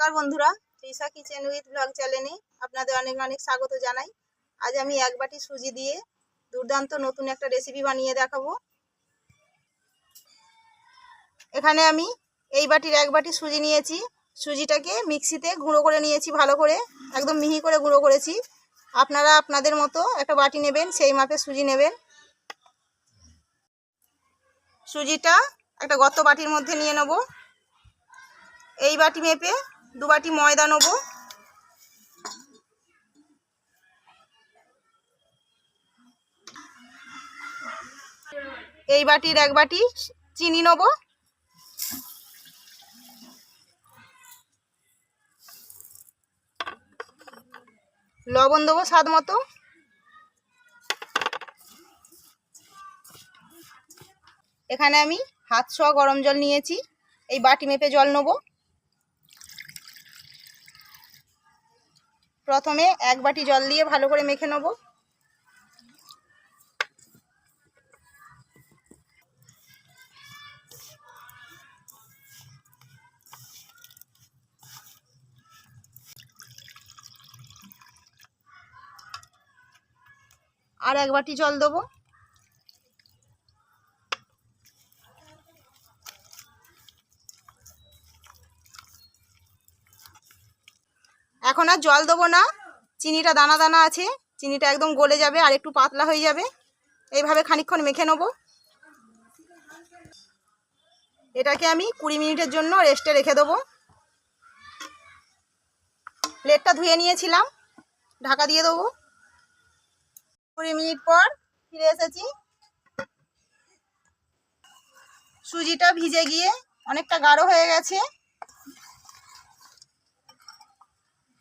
নমস্কার বন্ধুরা, Trisha kitchen with blog চ্যানেলে আপনাদের অনেক অনেক স্বাগত জানাই। আজ আমি এক বাটি সুজি দিয়ে দুর্দান্ত নতুন একটা রেসিপি বানিয়ে দেখাবো। এখানে আমি এই বাটির এক বাটি সুজি নিয়েছি। সুজিটাকে মিক্সিতে গুঁড়ো করে নিয়েছি ভালো করে, একদম মিহি করে গুঁড়ো করেছি। আপনারা আপনাদের মতো একটা বাটি নেবেন, সেই মাপে সুজি নেবেন। সুজিটা একটা গত বাটির মধ্যে নিয়ে নেব। এই বাটি মেপে দু বাটি ময়দা নেব। এই বাটির এক বাটি চিনি নেব। লবণ দেবো স্বাদ মতো। এখানে আমি হাত ছোঁয়া গরম জল নিয়েছি। এই বাটি মেপে জল নেব। প্রথমে এক বাটি জল দিয়ে ভালো করে মেখে নেব। আর এক বাটি জল দেবো। এখন আর জল দেবো না। চিনিটা দানা দানা আছে, চিনিটা একদম গলে যাবে আর একটু পাতলা হয়ে যাবে। এইভাবে খানিকক্ষণ মেখে নেব। এটাকে আমি কুড়ি মিনিটের জন্য রেস্টে রেখে দেবো। প্লেটটা ধুয়ে নিয়েছিলাম, ঢাকা দিয়ে দেবো। কুড়ি মিনিট পর ফিরে এসেছি। সুজিটা ভিজে গিয়ে অনেকটা গাঢ় হয়ে গেছে।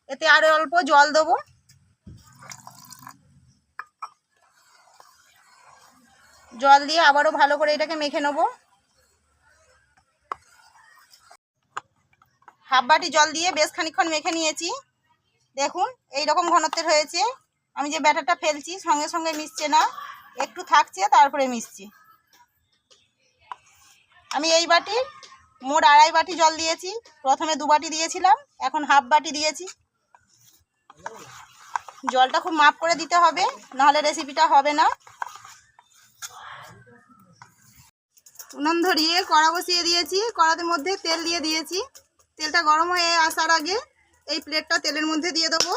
এতে আরও অল্প জল দেবো। জল দিয়ে আবারও ভালো করে এটাকে মেখে নেব। হাফ বাটি জল দিয়ে বেশ খানিকক্ষণ মেখে নিয়েছি। দেখুন এই রকম ঘনত্বের হয়েছে। আমি যে ব্যাটারটা ফেলছি, সঙ্গে সঙ্গে মিশছে না। একটু থাকছে, তারপরে মিশছে। আমি এই বাটির মোট আড়াই বাটি জল দিয়েছি। প্রথমে দু বাটি দিয়েছিলাম, এখন হাফ বাটি দিয়েছি। জলটা খুব মাপ করে দিতে হবে, নাহলে রেসিপিটা হবে না। উনুন ধরিয়ে কড়া বসিয়ে দিয়েছি, কড়াতে মধ্যে তেল দিয়ে দিয়েছি। তেলটা গরম হয়ে আসার আগে এই প্লেটটা তেলের মধ্যে দিয়ে দেবো।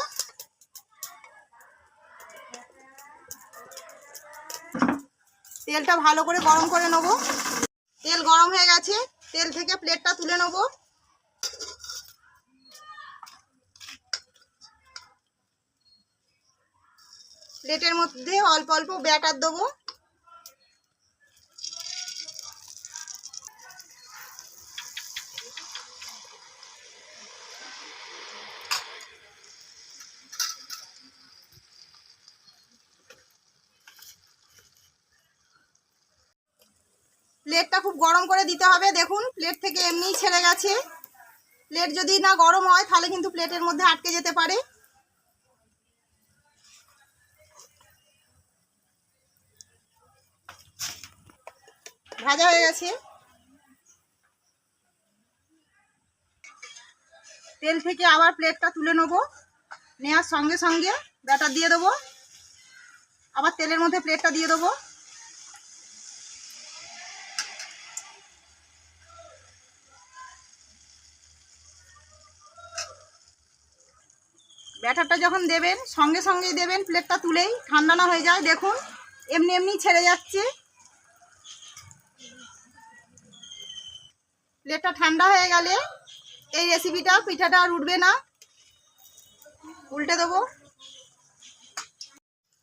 তেলটা ভালো করে গরম করে নেব। তেল গরম হয়ে গেছে, তেল থেকে প্লেটটা তুলে নেব। প্লেটের মধ্যে অল্প অল্প ব্যাটার দেবো। প্লেটটা খুব গরম করে দিতে হবে। দেখুন প্লেট থেকে এমনিই ছেড়ে গেছে। প্লেট যদি না গরম হয়, তাহলে কিন্তু প্লেটের মধ্যে আটকে যেতে পারে। ভাজা হয়ে গেছে। তেল থেকে আবার প্লেটটা তুলে নেব। নেওয়ার সঙ্গে সঙ্গে ব্যাটার দিয়ে দেবো। আবার তেলের মধ্যে প্লেটটা দিয়ে দেবো। ব্যাটারটা যখন দেবেন, সঙ্গে সঙ্গেই দেবেন প্লেটটা তুলেই। ঠান্ডা না হয়ে যায়, দেখুন, এমনি এমনি ছেড়ে যাচ্ছে। প্লেটটা ঠান্ডা হয়ে গেলে এই রেসিপিটা পিঠাটা আর উঠবে না। উল্টে দেবো।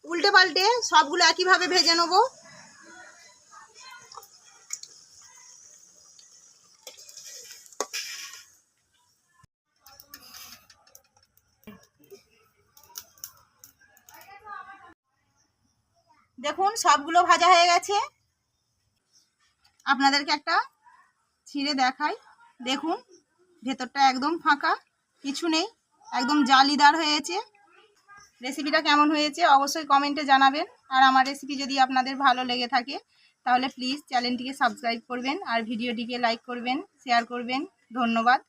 উল্টে পাল্টে সবগুলো একইভাবে ভেজে নেব। দেখুন, সবগুলো ভাজা হয়ে গেছে। আপনাদেরকে একটা ছিঁড়ে দেখাই দেখুন, ভেতরটা একদম ফাঁকা, কিছু নেই, একদম জালিদার হয়েছে। রেসিপিটা কেমন হয়েছে অবশ্যই কমেন্টে জানাবেন। আর আমার রেসিপি যদি আপনাদের ভালো লেগে থাকে, তাহলে প্লিজ চ্যানেলটিকে সাবস্ক্রাইব করবেন আর ভিডিওটিকে লাইক করবেন, শেয়ার করবেন। ধন্যবাদ।